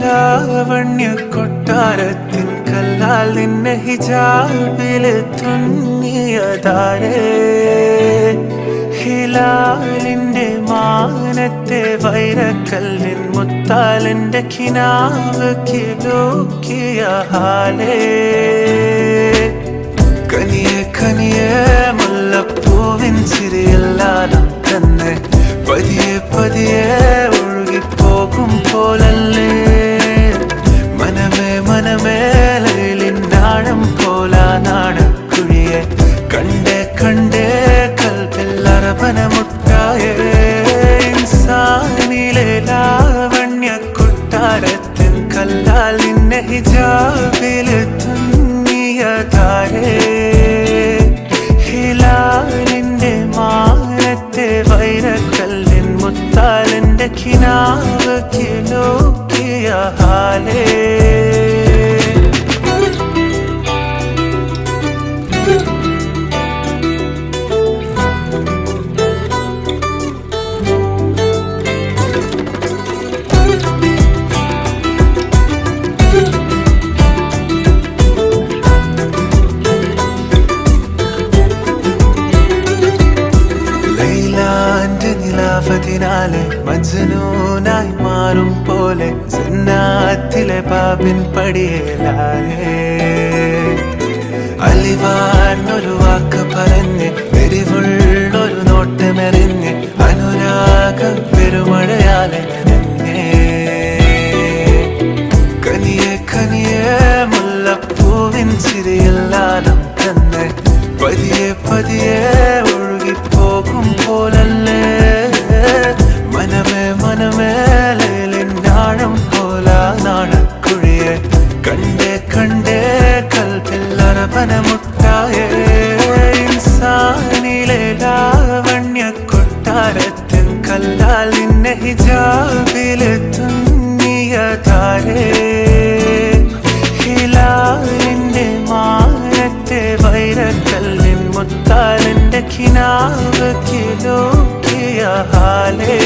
ലാവണ്യ കൊട്ടാരത്തിൻ കല്ലാൽ നിന്നെ ഹിജാബിൽ തുന്നിയതാരേ. ഹിലാലിന്റെ മാനത്തെ വൈരക്കല്ലിൻ മുത്താലിന്റെ കിനാവ് കിലോക്കിയ ഹാലേ. കനിയെ കനിയെ മുല്ലപ്പൂവിൻ ചിരിയല്ലാതെ തന്നെ പതിയെ പതിയെ കല്ലാൽ നിന്നെ ഹിജാബിൽ തുന്നിയതാരേ ഹിലാലിന്റെ മാനത്തെ വൈരക്കല്ലിൻ മുത്താലിന്റെ കിനാവ് കിലോക്കിയ ഹാലേ. നിലാവതിനാലെ മജ്നൂനായി മാറും പോലെ സന്നാത്തിലെ പാപിൻ പടിയേലാലേ അലിവാർന്നൊരു വാക്ക് പറഞ്ഞ് എരിവുള്ളൊരു നോട്ടമെറിഞ്ഞ് അനുരാഗ പെരുമഴയാലെ കനിയെ കനിയെ മുല്ലപ്പൂവിൻ ചിരിയില്ലാലും തന്നെ. പതിയെ പതിയെ കൽപ്പില്ലറപന മുട്ടായേ ഇൻസാനിലെ ലാവണ്യ കൊട്ടാരത്തിൻ കല്ലാൽ നിന്നെ ഹിജാബിൽ തുന്നിയതാരേ ഹിലാലിന്റെ മാനത്തെ വൈരക്കല്ലിൻ മുത്താലിന്റെ കിനാവ് കിലോക്കിയ ഹാലേ.